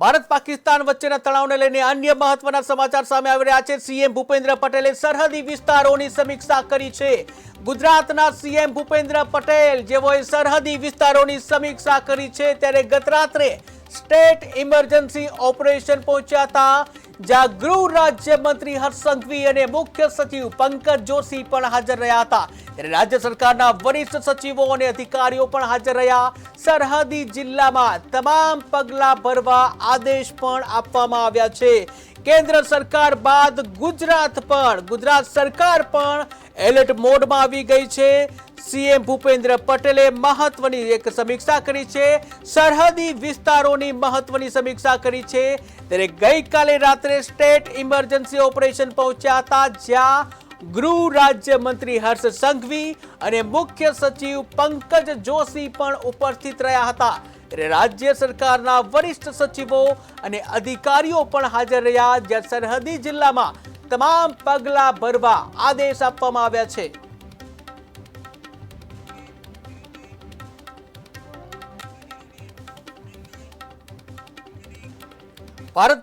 ભારત પાકિસ્તાન વચ્ચેના તણાવને લઈને અન્ય મહત્વના સમાચાર સામે આવી રહ્યા છે. સીએમ ભૂપેન્દ્ર પટેલે સરહદી વિસ્તારોની સમીક્ષા કરી છે. ગુજરાતના સીએમ ભૂપેન્દ્ર પટેલ, જેઓએ સરહદી વિસ્તારોની સમીક્ષા કરી છે, ત્યારે ગત રાત્રે સ્ટેટ ઇમરજન્સી ઓપરેશન પહોંચ્યા હતા, જ્યાં ગૃહ રાજ્યમંત્રી હર્ષ સંઘવી અને મુખ્ય સચિવ પંકજ જોશી પણ હાજર રહ્યા હતા. ત્યારે રાજ્ય સરકારના વરિષ્ઠ સચિવો અને અધિકારીઓ પણ હાજર રહ્યા. સરહદી જિલ્લામાં તમામ પગલા ભરવા આદેશ પણ આપવામાં આવ્યા છે. કેન્દ્ર સરકાર બાદ ગુજરાત પણ, ગુજરાત સરકાર પણ એલર્ટ મોડમાં આવી ગઈ છે. સીએમ ભૂપેન્દ્ર પટેલે મહત્વની એક સમીક્ષા કરી છે. સરહદી વિસ્તારોની મહત્વની સમીક્ષા કરી છે. ત્યારે ગઈકાલે રાત્રે સ્ટેટ ઇમરજન્સી ઓપરેશન પહોંચ્યા હતા, જ્યાં ગૃહ રાજ્ય મંત્રી હર્ષ સંઘવી અને મુખ્ય સચિવ પંકજ જોશી પણ ઉપસ્થિત રહ્યા હતા. રાજ્ય સરકારના વરિષ્ઠ સચિવો અને અધિકારીઓ પણ હાજર રહ્યા, જ્યાં સરહદી જિલ્લામાં તમામ પગલા ભરવા આદેશ આપવામાં આવ્યા છે. ભારત